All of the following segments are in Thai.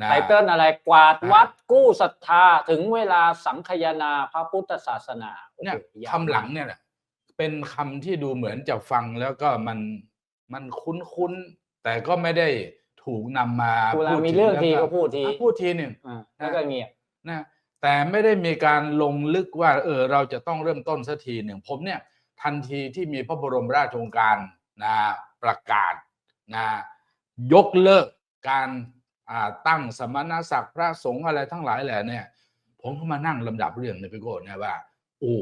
นะไตเติ้ลอะไรกวาดอ่าวัดกู้ศรัทธาถึงเวลาสังคายนาพระพุทธศาสนาโอ้โหเนี่ยยาวคำหลังเนี่ยแหละเป็นคำที่ดูเหมือนจะฟังแล้วก็มันมันคุ้นๆ แต่ก็ไม่ได้ถูกนำมาเวลาพูดมีถึเรื่องแล้วทีก็พูดทีอะพูดทีหนึ่งอ่าแล้วก็เงียบนะแต่ไม่ได้มีการลงลึกว่า เออเราจะต้องเริ่มต้นสักทีหนึ่งผมเนี่ย ทันทีที่มีพระบรมราชโองการนะประกาศนะยกเลิกการอ่า ตั้งสมณศักดิ์พระสงฆ์อะไรทั้งหลายแหละเนี่ย ผมก็มานั่งลำดับเรื่องในยพี่โก้เนี่ยว่าโอ้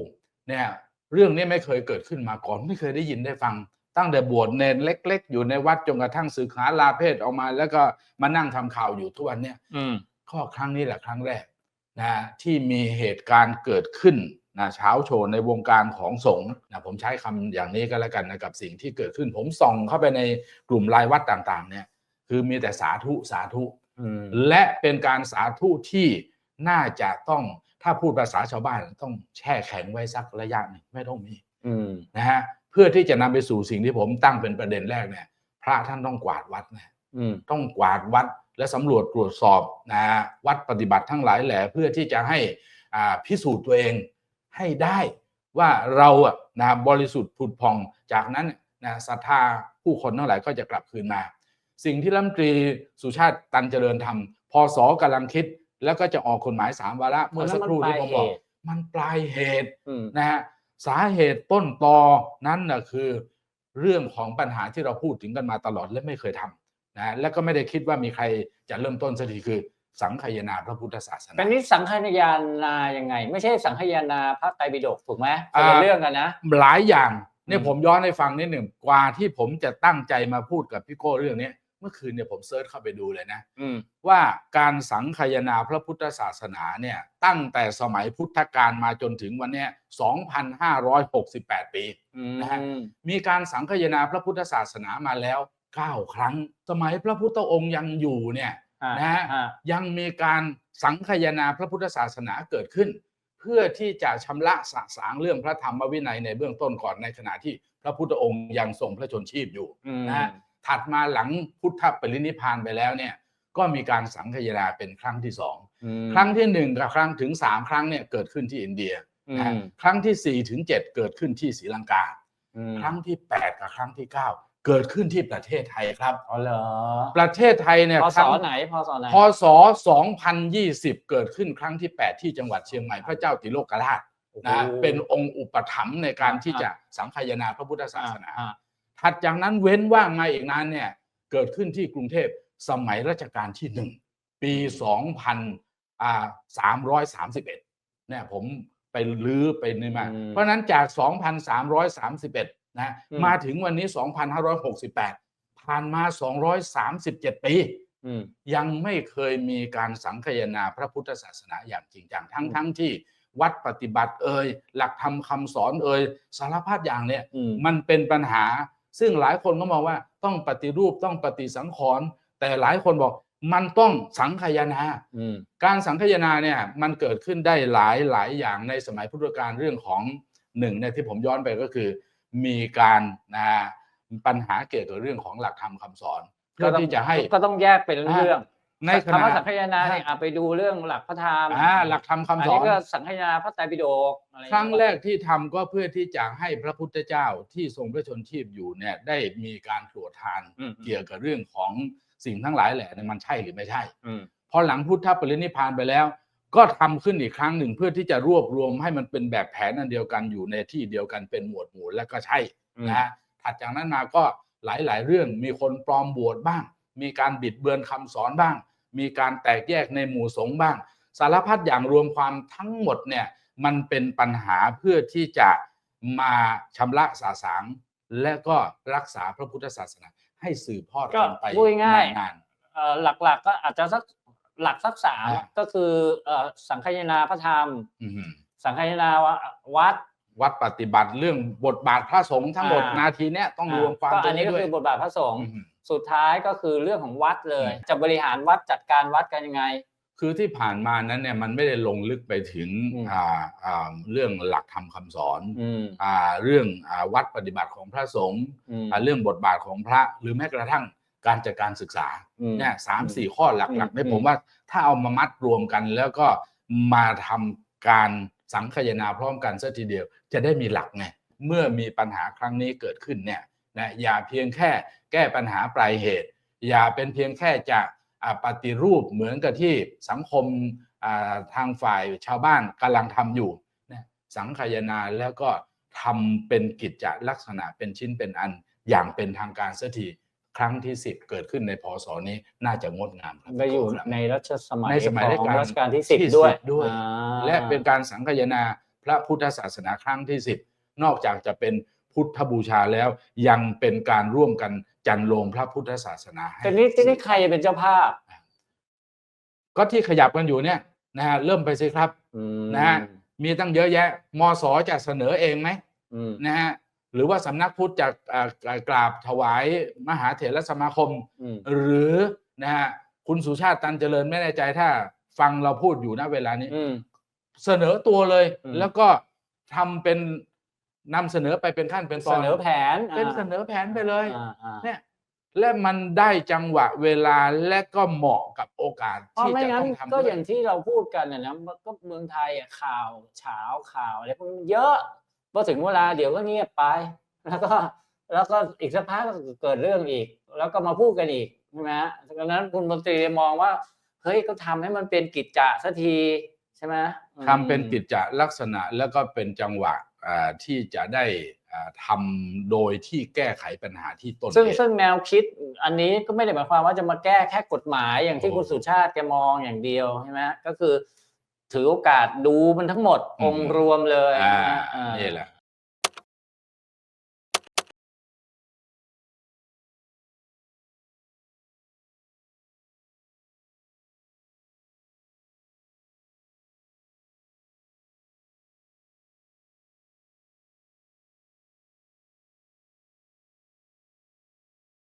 เนี่ยเรื่องนี้ไม่เคยเกิดขึ้นมาก่อนไม่เคยได้ยินได้ฟัง ตั้งแต่บวชเนนเล็ก ๆ อยู่ในวัดจนกระทั่งศึกษาลาเพศออกมา แล้วก็มานั่งทำข่าวอยู่ทุกวันเนี่ยอืมก็ครั้งนี้แหละครั้งแรกนะที่มีเหตุการณ์เกิดขึ้นนะเช้าโชว์ในวงการของสงฆ์นะผมใช้คำอย่างนี้ก็แล้วกันนะกับสิ่งที่เกิดขึ้น ผมส่องเข้าไปในกลุ่มรายวัดต่างๆ เนี่ย คือมีแต่สาธุสาธุอืมและเป็นการสาธุที่น่าจะต้องถ้าพูดภาษาชาวบ้านต้องแช่แข็งไว้สักระยะหนึ่งไม่ต้องมีอืมนะฮะเพื่อที่จะนำไปสู่สิ่งที่ผมตั้งเป็นประเด็นแรกเนี่ย พระท่านต้องกวาดวัดนะอืมต้องกวาดวัดและสำรวจตรวจสอบนะวัดปฏิบัติทั้งหลายแหล่เพื่อที่จะให้อ่าพิสูจน์ตัวเองให้ได้ว่าเราอะนะบริสุทธิ์ผุดพองจากนั้นนะศรัทธาผู้คนทั้งหลายก็จะกลับคืนมา สิ่งที่รัฐมนตรีสุชาติตันเจริญทำพศกำลังคิดแล้วก็จะออกกฎหมายสามวาระเมื่อสักครู่ที่ผมบอก มันปลายเหตุอืมนะฮะสาเหตุต้นตอนั้นนะคือเรื่องของปัญหาที่เราพูดถึงกันมาตลอดและไม่เคยทำนะและก็ไม่ได้คิดว่ามีใครจะเริ่มต้นสักทีคือสังคายนาพระพุทธศาสนาเป็นนิสังขยานายังไง ไม่ใช่สังขยานาพระไตรปิฎกถูกไหมอ่าเป็นเรื่องกันนะหลายอย่างเนี่ยอืมผมย้อนให้ฟังนิดหนึ่งกว่าที่ผมจะตั้งใจมาพูดกับพี่โก้เรื่องนี้เมื่อคืนเนี่ยผมเซิร์ชเข้าไปดูเลยนะอืมว่าการสังคายนาพระพุทธศาสนาเนี่ย ตั้งแต่สมัยพุทธกาลมาจนถึงวันเนี้ย2,568 ปีอืมนะฮะมีการสังคายนาพระพุทธศาสนามาแล้ว 9 ครั้ง สมัยพระพุทธองค์ยังอยู่เนี่ยอ่านะฮะอ่ายังมีการสังคายนาพระพุทธศาสนาเกิดขึ้น เพื่อที่จะชำระสะสางเรื่องพระธรรมวินัยในเบื้องต้นก่อนในขณะที่พระพุทธองค์ยังทรงพระชนชีพอยู่อืมนะฮะ ถัดมาหลังพุทธปรินิพพานไปแล้วเนี่ยก็มีการสังคายนาเป็นครั้งที่สองอืมครั้งที่หนึ่งกับครั้งถึงสามครั้งเนี่ยเกิดขึ้นที่อินเดียอืนะฮะมครั้งที่สี่ถึงเจ็ดเกิดขึ้นที่ศรีลังกาอืมครั้งที่8กับครั้งที่9เกิดขึ้นที่ประเทศไทยครับอ๋อเหรอประเทศไทยเนี่ยพคศรั้งไหนพศไหนพศ2020เกิดขึ้นครั้งที่8ที่จังหวัดเชียงใหม่พระเจ้าติโลกราชนะเป็นองค์อุปถัมภ์ในการที่จะสังคายนาพระพุทธศาสนาอ่ ถัดจากนั้นเว้นว่างมาอีกนานเนี่ยเกิดขึ้นที่กรุงเทพสมัยรัชกาลที่หนึ่งปี2,331เนี่ยผมไปลื้อไปนี่มาอืมเพราะฉะนั้นจาก 2,331 นะอืมมาถึงวันนี้ 2,568 ผ่านมา 237 ปีอืมยังไม่เคยมีการสังคายนาพระพุทธศาสนาอย่างจริงจังทั้งทั้งที่วัดปฏิบัติเอ่ยหลักธรรมคำสอนเอ่ยสารพัดอย่างเนี่ยอืมมันเป็นปัญหา ซึ่งหลายคนก็มองว่าต้องปฏิรูปต้องปฏิสังขรณ์แต่หลายคนบอกมันต้องสังคายนาอืมการสังคายนาเนี่ยมันเกิดขึ้นได้หลายหลายอย่างในสมัยพุทธกาลเรื่องของหนึ่งเนี่ยที่ผมย้อนไปก็คือ มีการนะปัญหาเกี่ยวกับเรื่องของหลักธรรมคำสอนเพื่อที่จะให้ก็ต้องแยกเป็นเรื่อง ในขคำณะว่าสังคายนาเนี่ยอะไปดูเรื่องหลักพระธรรมอ่าหลักธรรมคำอันสอนี้นก็สังคายนาพระไตรปิฎกอะไอย่างครั้งเงี้ยแรกที่ทำก็เพื่อที่จะให้พระพุทธเจ้าที่ทรงพระชนชีพอยู่เนี่ยได้มีการตรวจทานอืม เกี่ยวกับเรื่องของสิ่งทั้งหลายแหละเนี่ยมันใช่หรือไม่ใช่ อืมพอหลังพุทธปรินิพพานไปแล้ว ก็ทำขึ้นอีกครั้งหนึ่งเพื่อที่จะรวบรวมให้มันเป็นแบบแผนอันเดียวกันอยู่ในที่เดียวกันเป็นหมวดหมู่และก็ใช่อืมนะฮะถัดจากนั้นมาก็หลายๆ เรื่องมีคนปลอมบวชบ้าง มีการบิดเบือนคำสอนบ้าง มีการแตกแยกในหมู่สงฆ์บ้าง สารพัดอย่างรวมความทั้งหมดเนี่ยมันเป็นปัญหาเพื่อที่จะมาชำระสาสางและก็รักษาพระพุทธศาสนา ให้สืบทอดก็กันไปพูดง่ายๆนานเอ่อหลักๆก็อาจจะสักหลักสักสามอ่าก็คือเอ่อสังคายนาพระธรรมๆอือหือสังคายนาวัดวัดปฏิบัติเรื่องบทบาทพระสงฆ์ทั้งหมดอ่านาทีเนี้ยต้องรวมความก็ตรอังนนี้ก็ด้วยคือบทบาทพระสงฆ์อือหือ สุดท้ายก็คือเรื่องของวัดเลยอืมจะบริหารวัดจัดการวัดกันยังไง คือที่ผ่านมานั้นเนี่ยมันไม่ได้ลงลึกไปถึงอืมอ่าอ่าเรื่องหลักธรรมคำสอนอืมอ่าเรื่องอ่าวัดปฏิบัติของพระสงฆ์อืมอ่าเรื่องบทบาทของพระหรือแม้กระทั่งการจัดการศึกษาอืมเนี่ยสามสี่ข้อหลักๆเนี่ยอืมผมว่าถ้าเอามามัดรวมกันแล้วก็มาทำการสังคายนาพร้อมกันสักทีเดียว จะได้มีหลักไงเมื่อมีปัญหาครั้งนี้เกิดขึ้นเนี่ย นะอย่าเพียงแค่แก้ปัญหาปลายเหตุ อย่าเป็นเพียงแค่จะอ่าปฏิรูปเหมือนกับที่สังคมอ่าทางฝ่ายชาวบ้านกำลังทำอยู่นะสังคายนาแล้วก็ทำเป็นกิจจลักษณะเป็นชิ้นเป็นอันอย่างเป็นทางการสักทีครั้งที่สิบเกิดขึ้นในพศนี้น่าจะงดงามครับไปอยู่ครับในรัชสมัยในสมัยของรัรัชชกากาลลที่สิบที่ด้วยสิบด้วยอ่าและเป็นการสังคายนาพระพุทธศาสนาครั้งที่สิบนอกจากจะเป็น พุทธบูชาแล้วยังเป็นการร่วมกันจันโลงพระพุทธศาสนาให้แต่นี้ที่นี่ใครจะเป็นเจ้าภาพ ก็ที่ขยับกันอยู่เนี่ยนะฮะเริ่มไปสิครับอืมนะฮะมีตั้งเยอะแยะมสจะเสนอเองไหมอืมนะฮะหรือว่าสำนักพุทธจะอ่ากราบถวายมหาเถรสมาคมอืมหรือนะฮะคุณสุชาติตันเจริญไม่แน่ใจถ้าฟังเราพูดอยู่ณเวลานี้อืมเสนอตัวเลยอืมแล้วก็ทำเป็น นำเสนอไปเป็นขั้นเป็นตเสอนนอแผนเป็นเสนอแผนไปเลยอ่าอ่าเนี่ยและมันได้จังหวะเวลาและก็เหมาะกับโอกาสเพราะที่ไม่จะงั้นต้องทำก็ด้วยอย่างที่เราพูดกันนะนะก็เมืองไทยอะข่าวเฉาข่าวอะไรพวกนี้เยอะพอถึงเวลาเดี๋ยวก็เงียบไป แล้วก็แล้วก็อีกสักพักก็เกิดเรื่องอีก แล้วก็มาพูดกันอีกใช่ไหมฮะดังนั้นคุณมนตรีมองว่าเฮ้ยก็ทำให้มันเป็นกิจจะสักทีใช่ไหมอืมทำเป็นกิจจลักษณะแล้วก็เป็นจังหวะอ่า ที่จะได้อ่าทำโดยที่แก้ไขปัญหาที่ต้นซึ่งเหตุซึ่งแนวคิดอันนี้ก็ไม่ได้หมายความว่าจะมาแก้แค่กฎหมายอย่างที่โอ้คุณสุชาติแกมองอย่างเดียวใช่ไหมก็คือถือโอกาสดูมันทั้งหมดอืมองค์รวมเลยอ่าอ่านี่แหละ